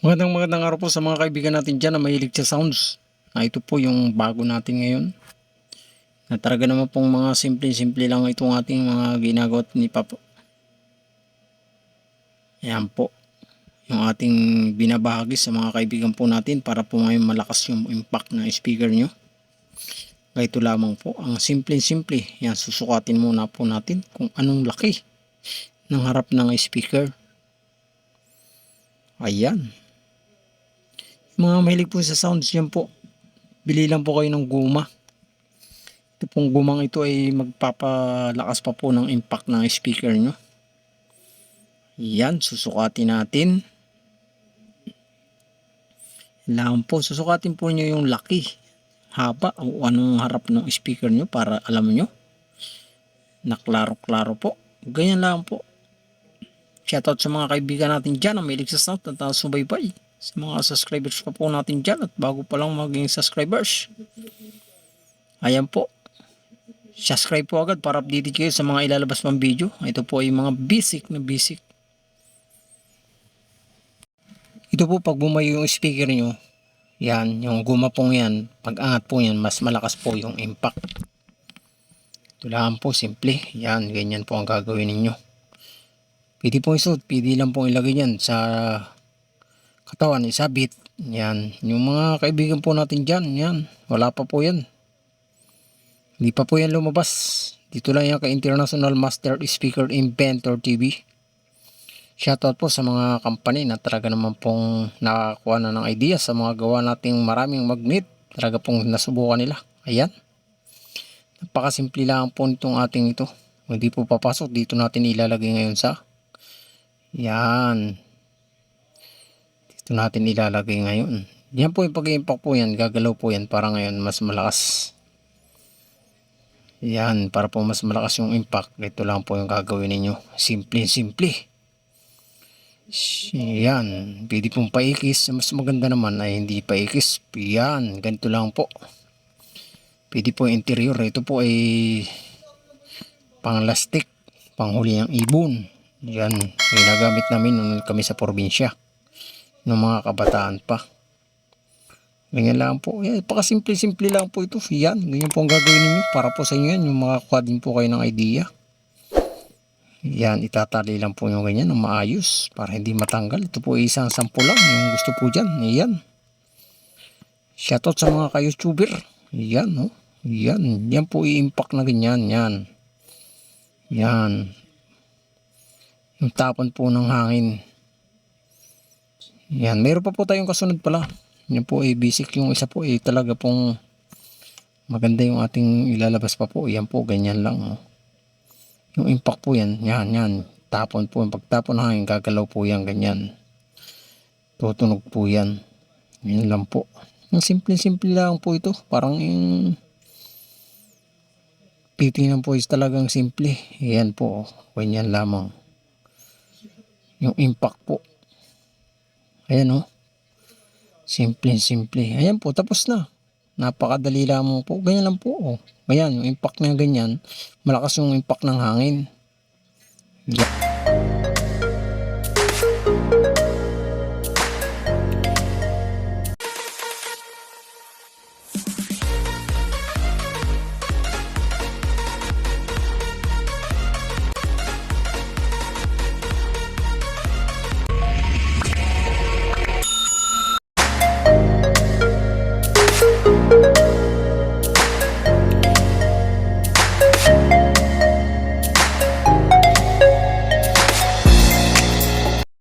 Magandang magandang araw po sa mga kaibigan natin dyan na mahilig sa sounds. Ah, ito po yung bago natin ngayon. Na talaga naman pong mga simple-simple lang itong ating mga ginagawa ni Papa. Ayan po. Yung ating binabahagi sa mga kaibigan po natin para po ngayon malakas yung impact ng speaker nyo. Ito lamang po. Ang simple-simple. Yan, susukatin muna po natin kung anong laki ng harap ng speaker. Ayan. Mga mahilig po sa sounds yan po. Bili lang po kayo ng guma. Ito pong gumang ito ay magpapalakas pa po ng impact ng speaker nyo. Yan, susukatin natin. Kailangan po, susukatin po nyo yung laki, haba o anong harap ng speaker nyo para alam nyo na klaro-klaro po. Ganyan lang po. Shoutout sa mga kaibigan natin dyan na mahilig sa sound at uh, subaybay. Sa mga subscribers pa po natin dyan at bago pa lang maging subscribers. Ayan po. Subscribe po agad para updated kayo sa mga ilalabas pang video. Ito po ay mga basic na basic. Ito po pag bumayo yung speaker nyo, yan, yung guma pong yan, pag angat po yan, mas malakas po yung impact. Ito lang po, simple. Yan, ganyan po ang gagawin ninyo. Pwede po isuot, pwede lang po ilagay yan sa katawan, isabit. Yan, yung mga kaibigan po natin dyan, yan, wala pa po yan. Hindi pa po yan lumabas. Dito lang yan kay International Master Speaker Inventor TV. Shoutout po sa mga company na talaga naman pong nakakuha na ng idea sa mga gawa nating maraming magnet. Talaga pong nasubukan nila. Ayan. Napakasimple lang po nitong ating ito. Hindi po papasok. Dito natin ilalagay ngayon sa. Yan. Dito natin ilalagay ngayon. Yan po yung pag-impact po yan. Gagalaw po yan para ngayon mas malakas. Yan. Para po mas malakas yung impact. Ito lang po yung gagawin ninyo. Simple, simple. Yan. Pwede pong paikis. Mas maganda naman ay hindi paikis. Yan. Ganito lang po. Pwede po interior. Ito po ay pang lastik. Panghuli ng ibon. Yan. Ginagamit namin nung kami sa probinsya. Nung mga kabataan pa. Ganyan lang po. Yan, pakasimple-simple lang po ito. Yan. Ganyan po ang gagawin ninyo. Para po sa inyo yan. Yung makakuha din po kayo ng idea. Yan, itatali lang po yung ganyan ng maayos para hindi matanggal. Ito po isang sample lang yung gusto po dyan. Yan. Shoutout sa mga ka-YouTuber. Yan, no? Yan. Yan po i-impact na ganyan. Yan. Yan. Yung tapon po ng hangin. Yan. Meron pa po tayong kasunod pala. Yan po ay basic. Yung isa po ay talaga pong maganda yung ating ilalabas pa po. Yan po, ganyan lang. Oh. Yung impact po yan, yan, yan. Tapon po, yung pagtapon ng hangin, gagalaw po yan, ganyan. Tutunog po yan. Yan lang po. Ang simple-simple lang po ito. Parang yung titingnan po is talagang simple. Yan po, ganyan lamang. Yung impact po. Ayan o. Oh. Simple-simple. Ayan po, tapos na. Napakadali lamang po. Ganyan lang po. Oh. Ayan, yung impact na ganyan. Malakas yung impact ng hangin. Yan.